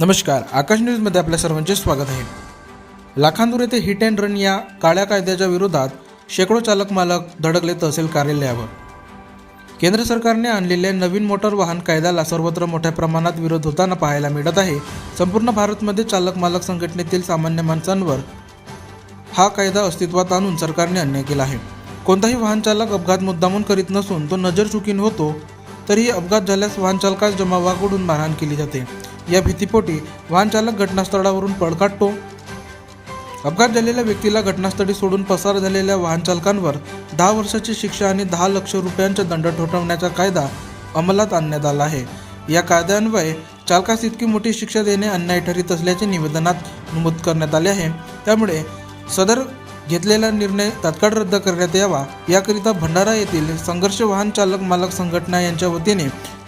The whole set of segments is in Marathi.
नमस्कार आकाश न्यूजमध्ये आपल्या सर्वांचे स्वागत आहे. लाखांदूर येथे हिट अँड रन या काळ्या कायद्याच्या विरोधात शेकडो चालक मालक धडकले तहसील कार्यालयावर. केंद्र सरकारने आणलेल्या नवीन मोटर वाहन कायद्याला सर्वत्र मोठ्या प्रमाणात विरोध होताना पाहायला मिळत आहे. संपूर्ण भारतमध्ये चालक मालक संघटनेतील सामान्य माणसांवर हा कायदा अस्तित्वात आणून सरकारने अन्याय केला आहे. कोणताही वाहन चालक अपघात मुद्दामून करीत नसून तो नजर चुकीन होतो तरीही अपघात झाल्यास वाहनचालकास जमावाकडून मारहाण केली जाते. या भीतीपोटी वाहनचालक घटनास्थळावरून पळ काढतो अपघात झालेल्या व्यक्तीला घटनास्थळी सोडून पसार झालेल्या वाहनचालकांवर दहा वर्षाची शिक्षा आणि दहा लक्ष रुपयांचा दंड ठोठावण्याचा कायदा अंमलात आणण्यात आला आहे. या कायद्यान्वये चालकास इतकी मोठी शिक्षा देणे अन्याय ठरीत असल्याचे निवेदनात नमूद करण्यात आले आहे. त्यामुळे सदर घेतलेला निर्णय तात्काळ रद्द करण्यात यावा. याकरिता भंडारा येथील संघर्ष वाहन चालक मालक संघटना यांच्या वतीने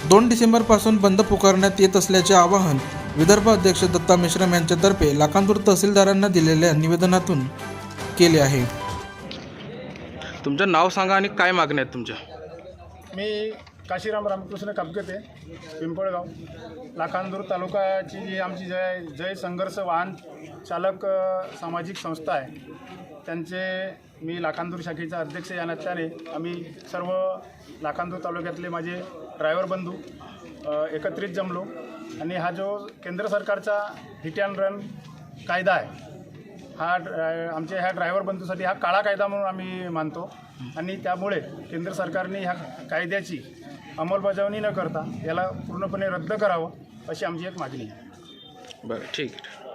दोन डिसेंबरपासून बंद पुकारण्यात येत असल्याचे आवाहन विदर्भ अध्यक्ष दत्ता मेश्राम यांच्यातर्फे लाखांदूर तहसीलदारांना दिलेल्या निवेदनातून केले आहे. तुमचं नाव सांगा आणि काय मागण्या आहेत तुमच्या? मी काशीराम रामकृष्ण कापगते पिंपळगाव. लाखांदूर तालुक्याची जी आमची जय जय संघर्ष वाहन चालक सामाजिक संस्था आहे त्यांचे मी लाखांदूर शाखेचा अध्यक्ष या नात्याने. आम्ही सर्व लाखांदूर तालुक्यातले माझे ड्रायव्हर बंधू एकत्रित जमलो. आणि हा जो केंद्र सरकारचा हिट अँड रन कायदा आहे हा ड्राय आमच्या ह्या ड्रायव्हर बंधूसाठी हा काळा कायदा म्हणून आम्ही मानतो. आणि त्यामुळे केंद्र सरकारने ह्या कायद्याची अंमलबजावणी न करता याला पूर्णपणे रद्द करावं अशी आमची एक मागणी आहे. बरं ठीक आहे.